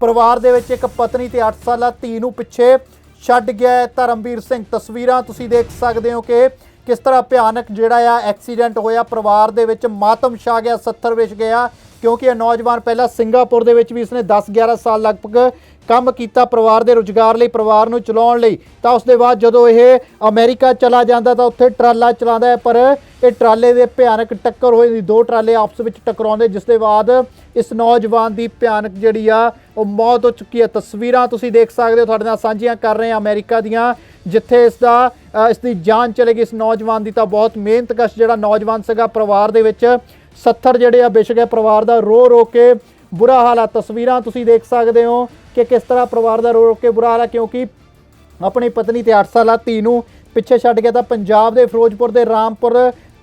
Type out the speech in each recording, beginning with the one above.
ਪਰਿਵਾਰ ਦੇ ਵਿੱਚ ਇੱਕ ਪਤਨੀ ਤੇ 8 ਸਾਲਾ ਧੀ ਨੂੰ ਪਿੱਛੇ ਛੱਡ ਗਿਆ ਹੈ। ਧਰਮਵੀਰ ਸਿੰਘ, ਤਸਵੀਰਾਂ ਤੁਸੀਂ ਦੇਖ ਸਕਦੇ ਹੋ ਕਿ ਕਿਸ ਤਰ੍ਹਾਂ ਭਿਆਨਕ ਜਿਹੜਾ ਆ ਐਕਸੀਡੈਂਟ ਹੋਇਆ। ਪਰਿਵਾਰ ਦੇ ਵਿੱਚ ਮਾਤਮ ਛਾ ਗਿਆ 70 ਵਿੱਚ ਗਿਆ। ਕਿਉਂਕਿ ਇਹ ਨੌਜਵਾਨ ਪਹਿਲਾਂ ਸਿੰਗਾਪੁਰ ਦੇ ਵਿੱਚ ਵੀ ਇਸਨੇ 10 11 ਸਾਲ ਲਗਭਗ ਕੰਮ ਕੀਤਾ ਪਰਿਵਾਰ ਦੇ ਰੁਜ਼ਗਾਰ ਲਈ, ਪਰਿਵਾਰ ਨੂੰ ਚਲਾਉਣ ਲਈ। ਤਾਂ ਉਸ ਦੇ ਬਾਅਦ ਜਦੋਂ ਇਹ ਅਮਰੀਕਾ ਚਲਾ ਜਾਂਦਾ ਤਾਂ ਉੱਥੇ ਟਰਾਲਾ ਚਲਾਉਂਦਾ ਹੈ, ਪਰ ਇਹ ਟਰਾਲੇ ਦੇ ਭਿਆਨਕ ਟੱਕਰ ਹੋਈ ਦੀ ਦੋ ਟਰਾਲੇ ਆਪਸ ਵਿੱਚ ਟਕਰਾਉਂਦੇ, ਜਿਸ ਦੇ ਬਾਅਦ ਇਸ ਨੌਜਵਾਨ ਦੀ ਭਿਆਨਕ ਜਿਹੜੀ ਆ, ਉਹ ਮੌਤ ਹੋ ਚੁੱਕੀ ਹੈ। ਤਸਵੀਰਾਂ ਤੁਸੀਂ ਦੇਖ ਸਕਦੇ ਹੋ, ਤੁਹਾਡੇ ਨਾਲ ਸਾਂਝੀਆਂ ਕਰ ਰਹੇ ਹਾਂ ਅਮਰੀਕਾ ਦੀਆਂ, ਜਿੱਥੇ ਇਸ ਦਾ ਇਸ ਦੀ ਜਾਨ ਚਲੇ ਗਈ ਇਸ ਨੌਜਵਾਨ ਦੀ। ਤਾਂ ਬਹੁਤ ਮਿਹਨਤਕਸ਼ ਜਿਹੜਾ ਨੌਜਵਾਨ ਸੀਗਾ, ਪਰਿਵਾਰ ਦੇ ਵਿੱਚ 70 ਜਿਹੜੇ ਆ ਵਿਛ ਗਏ ਪਰਿਵਾਰ ਦਾ ਰੋ ਰੋ ਕੇ ਬੁਰਾ ਹਾਲ ਆ। ਤਸਵੀਰਾਂ ਤੁਸੀਂ ਦੇਖ ਸਕਦੇ ਹੋ ਕਿ ਕਿਸ ਤਰ੍ਹਾਂ ਪਰਿਵਾਰ ਦਾ ਰੋ ਰੋ ਕੇ ਬੁਰਾ ਹਾਲ ਆ, ਕਿਉਂਕਿ ਆਪਣੀ ਪਤਨੀ ਤੇ 8 ਸਾਲਾ ਧੀ ਨੂੰ ਪਿੱਛੇ ਛੱਡ ਗਿਆ ਤਾਂ ਪੰਜਾਬ ਦੇ ਫਿਰੋਜ਼ਪੁਰ ਦੇ ਰਾਮਪੁਰ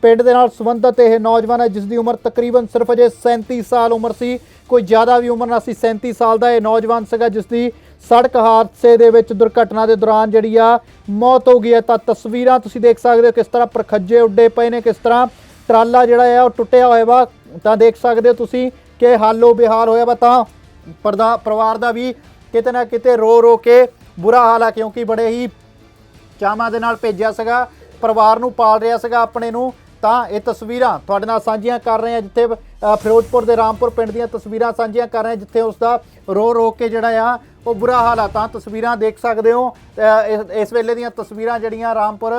ਪਿੰਡ ਦੇ ਨਾਲ ਸੰਬੰਧਿਤ ਇਹ ਨੌਜਵਾਨ ਹੈ ਜਿਸ ਦੀ ਉਮਰ ਤਕਰੀਬਨ ਸਿਰਫ ਅਜੇ 37 ਸਾਲ ਉਮਰ ਸੀ, ਕੋਈ ਜ਼ਿਆਦਾ ਵੀ ਉਮਰ ਨਾ ਸੀ 37 ਸਾਲ ਦਾ ਇਹ ਨੌਜਵਾਨ ਸੀਗਾ ਜਿਸ ਦੀ ਸੜਕ ਹਾਦਸੇ ਦੇ ਵਿੱਚ ਦੁਰਘਟਨਾ ਦੇ ਦੌਰਾਨ ਜਿਹੜੀ ਆ ਮੌਤ ਹੋ ਗਈ ਹੈ। ਤਾਂ ਤਸਵੀਰਾਂ ਤੁਸੀਂ ਦੇਖ ਸਕਦੇ ਹੋ ਕਿਸ ਤਰ੍ਹਾਂ ਪ੍ਰਖੱਜੇ ਉੱਡੇ ਪਏ ਨੇ, ਕਿਸ ਤਰ੍ਹਾਂ ਟਰਾਲਾ ਜਿਹੜਾ ਆ ਉਹ ਟੁੱਟਿਆ ਹੋਇਆ ਵਾ, ਤਾਂ ਦੇਖ ਸਕਦੇ ਹੋ ਤੁਸੀਂ ਕਿ ਹਾਲੋ ਬਿਹਾਰ ਹੋਇਆ ਵਾ, ਤਾਂ ਪਰਦਾ ਪਰਿਵਾਰ ਦਾ ਵੀ ਕਿਤੇ ਨਾ ਕਿਤੇ ਰੋ ਰੋ ਕੇ ਬੁਰਾ ਹਾਲ ਆ, ਕਿਉਂਕਿ ਬੜੇ ਹੀ ਚਾਵਾਂ ਦੇ ਨਾਲ ਭੇਜਿਆ ਸੀਗਾ, ਪਰਿਵਾਰ ਨੂੰ ਪਾਲ ਰਿਹਾ ਸੀਗਾ ਆਪਣੇ ਨੂੰ। ਤਾਂ ਇਹ ਤਸਵੀਰਾਂ ਤੁਹਾਡੇ ਨਾਲ ਸਾਂਝੀਆਂ ਕਰ ਰਹੇ ਹਾਂ, ਜਿੱਥੇ ਫਿਰੋਜ਼ਪੁਰ ਦੇ ਰਾਮਪੁਰ ਪਿੰਡ ਦੀਆਂ ਤਸਵੀਰਾਂ ਸਾਂਝੀਆਂ ਕਰ ਰਹੇ ਹਾਂ, ਜਿੱਥੇ ਉਸ ਦਾ ਰੋ ਰੋ ਕੇ ਜਿਹੜਾ ਆ, ਉਹ ਬੁਰਾ ਹਾਲ ਆ। ਤਾਂ ਤਸਵੀਰਾਂ ਦੇਖ ਸਕਦੇ ਹੋ ਇਸ ਵੇਲੇ ਦੀਆਂ ਤਸਵੀਰਾਂ ਜਿਹੜੀਆਂ ਰਾਮਪੁਰ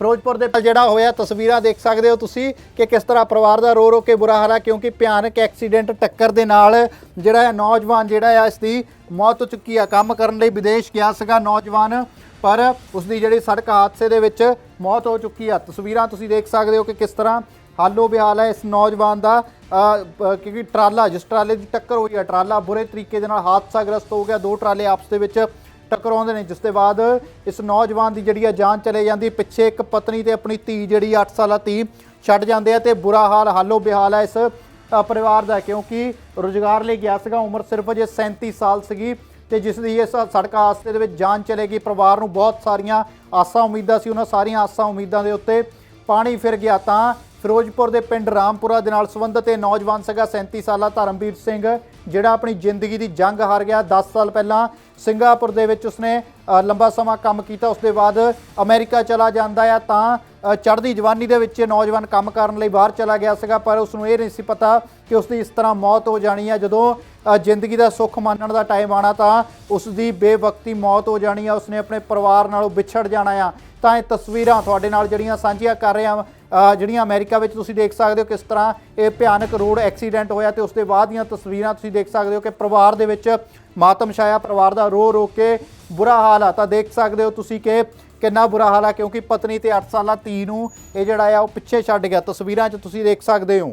ਫਿਰੋਜ਼ਪੁਰ ਦੇ ਜਿਹੜਾ ਹੋਇਆ, ਤਸਵੀਰਾਂ ਦੇਖ ਸਕਦੇ ਹੋ ਤੁਸੀਂ ਕਿ ਕਿਸ ਤਰ੍ਹਾਂ ਪਰਿਵਾਰ ਦਾ ਰੋ ਰੋ ਕੇ ਬੁਰਾ ਹਾਲ ਹੈ ਕਿਉਂਕਿ ਭਿਆਨਕ ਐਕਸੀਡੈਂਟ ਟੱਕਰ ਦੇ ਨਾਲ ਜਿਹੜਾ ਹੈ, ਨੌਜਵਾਨ ਜਿਹੜਾ ਆ ਇਸ ਦੀ ਮੌਤ ਹੋ ਚੁੱਕੀ ਆ। ਕੰਮ ਕਰਨ ਲਈ ਵਿਦੇਸ਼ ਗਿਆ ਸੀਗਾ ਨੌਜਵਾਨ, ਪਰ ਉਸ ਦੀ ਜਿਹੜੀ ਸੜਕ ਹਾਦਸੇ ਦੇ ਵਿੱਚ ਮੌਤ ਹੋ ਚੁੱਕੀ ਆ। ਤਸਵੀਰਾਂ ਤੁਸੀਂ ਦੇਖ ਸਕਦੇ ਹੋ ਕਿ ਕਿਸ ਤਰ੍ਹਾਂ ਹਾਲੋ ਬਿਹਾਲ ਹੈ ਇਸ ਨੌਜਵਾਨ ਦਾ। ਕਿਉਂਕਿ ਟਰਾਲਾ, ਜਿਸ ਟਰਾਲੇ ਦੀ ਟੱਕਰ ਹੋਈ ਹੈ ਟਰਾਲਾ ਬੁਰੇ ਤਰੀਕੇ ਦੇ ਨਾਲ ਹਾਦਸਾ ਗ੍ਰਸਤ ਹੋ ਗਿਆ। ਦੋ ਟਰਾਲੇ ਆਪਸ ਦੇ ਵਿੱਚ ਟਕਰਾਉਂਦੇ ਨੇ, ਜਿਸ ਦੇ ਬਾਅਦ ਇਸ ਨੌਜਵਾਨ ਦੀ ਜਿਹੜੀ ਆ ਜਾਨ ਚਲੇ ਜਾਂਦੀ, ਪਿੱਛੇ ਇੱਕ ਪਤਨੀ ਤੇ ਆਪਣੀ ਧੀ ਜਿਹੜੀ 8 ਸਾਲਾ ਧੀ ਛੱਡ ਜਾਂਦੇ ਆ ਤੇ ਬੁਰਾ ਹਾਲ, ਹਾਲੋ ਬਿਹਾਲ ਹੈ ਇਸ ਪਰਿਵਾਰ ਦਾ, ਕਿਉਂਕਿ ਰੁਜ਼ਗਾਰ ਲਈ ਗਿਆ ਸੀਗਾ, ਉਮਰ ਸਿਰਫ ਜੇ 37 ਸਾਲ ਸੀਗੀ ਤੇ ਜਿਸ ਦੀ ਇਸ ਸੜਕ ਹਾਦਸੇ ਦੇ ਵਿੱਚ ਜਾਨ ਚਲੇਗੀ ਪਰਿਵਾਰ ਨੂੰ ਬਹੁਤ ਸਾਰੀਆਂ ਆਸਾਂ ਉਮੀਦਾਂ ਸੀ, ਉਹਨਾਂ ਸਾਰੀਆਂ ਆਸਾਂ ਉਮੀਦਾਂ ਦੇ ਉੱਤੇ ਪਾਣੀ ਫਿਰ ਗਿਆ ਤਾਂ ਫਿਰੋਜ਼ਪੁਰ ਦੇ ਪਿੰਡ ਰਾਮਪੁਰਾ ਦੇ ਨਾਲ ਸੰਬੰਧਿਤ ਇਹ ਨੌਜਵਾਨ ਸੀਗਾ 37 ਸਾਲਾ ਧਰਮਵੀਰ ਸਿੰਘ, ਜਿਹੜਾ ਆਪਣੀ ਜ਼ਿੰਦਗੀ ਦੀ ਜੰਗ ਹਾਰ ਗਿਆ। 10 ਸਾਲ ਪਹਿਲਾਂ ਸਿੰਗਾਪੁਰ ਦੇ ਵਿੱਚ ਉਸਨੇ ਲੰਬਾ ਸਮਾਂ ਕੰਮ ਕੀਤਾ। ਉਸ ਦੇ ਬਾਅਦ ਅਮਰੀਕਾ ਚਲਾ ਜਾਂਦਾ ਆ ਤਾਂ ਚੜ੍ਹਦੀ ਜਵਾਨੀ ਦੇ ਵਿੱਚ ਇਹ ਨੌਜਵਾਨ ਕੰਮ ਕਰਨ ਲਈ ਬਾਹਰ ਚਲਾ ਗਿਆ ਸੀਗਾ, ਪਰ ਉਸ ਨੂੰ ਇਹ ਨਹੀਂ ਸੀ ਪਤਾ ਕਿ ਉਸ ਦੀ ਇਸ ਤਰ੍ਹਾਂ ਮੌਤ ਹੋ ਜਾਣੀ ਆ। ਜਦੋਂ ਜ਼ਿੰਦਗੀ ਦਾ ਸੁੱਖ ਮਾਣਨ ਦਾ ਟਾਈਮ ਆਣਾ ਤਾਂ ਉਸ ਦੀ ਬੇਵਕਤੀ ਮੌਤ ਹੋ ਜਾਣੀ ਆ। ਉਸਨੇ ਆਪਣੇ ਪਰਿਵਾਰ ਨਾਲੋਂ ਵਿਛੜ ਜਾਣਾ ਆ। ਤਾਂ ਇਹ ਤਸਵੀਰਾਂ ਤੁਹਾਡੇ ਨਾਲ ਜਿਹੜੀਆਂ ਸਾਂਝੀਆਂ ਕਰ ਰਿਹਾ ਹਾਂ ਜਿਹੜੀਆਂ ਅਮਰੀਕਾ ਵਿੱਚ ਤੁਸੀਂ ਦੇਖ ਸਕਦੇ ਹੋ ਕਿਸ ਤਰ੍ਹਾਂ ਇਹ ਭਿਆਨਕ ਰੋਡ ਐਕਸੀਡੈਂਟ ਹੋਇਆ ਤੇ ਉਸ ਦੇ ਬਾਅਦ ਦੀਆਂ ਤਸਵੀਰਾਂ ਤੁਸੀਂ ਦੇਖ ਸਕਦੇ ਹੋ ਕਿ ਪਰਿਵਾਰ ਦੇ ਵਿੱਚ ਮਾਤਮ ਛਾਇਆ, ਪਰਿਵਾਰ ਦਾ ਰੋ ਰੋ ਕੇ ਬੁਰਾ ਹਾਲ ਆ। ਤਾਂ ਦੇਖ ਸਕਦੇ ਹੋ ਤੁਸੀਂ ਕਿ ਕਿੰਨਾ ਬੁਰਾ ਹਾਲ ਆ ਕਿਉਂਕਿ ਪਤਨੀ ਤੇ 8 ਸਾਲਾ ਧੀ ਨੂੰ ਇਹ ਜਿਹੜਾ ਆ ਉਹ ਪਿੱਛੇ ਛੱਡ ਗਿਆ। ਤਸਵੀਰਾਂ 'ਚ ਤੁਸੀਂ ਦੇਖ ਸਕਦੇ ਹੋ।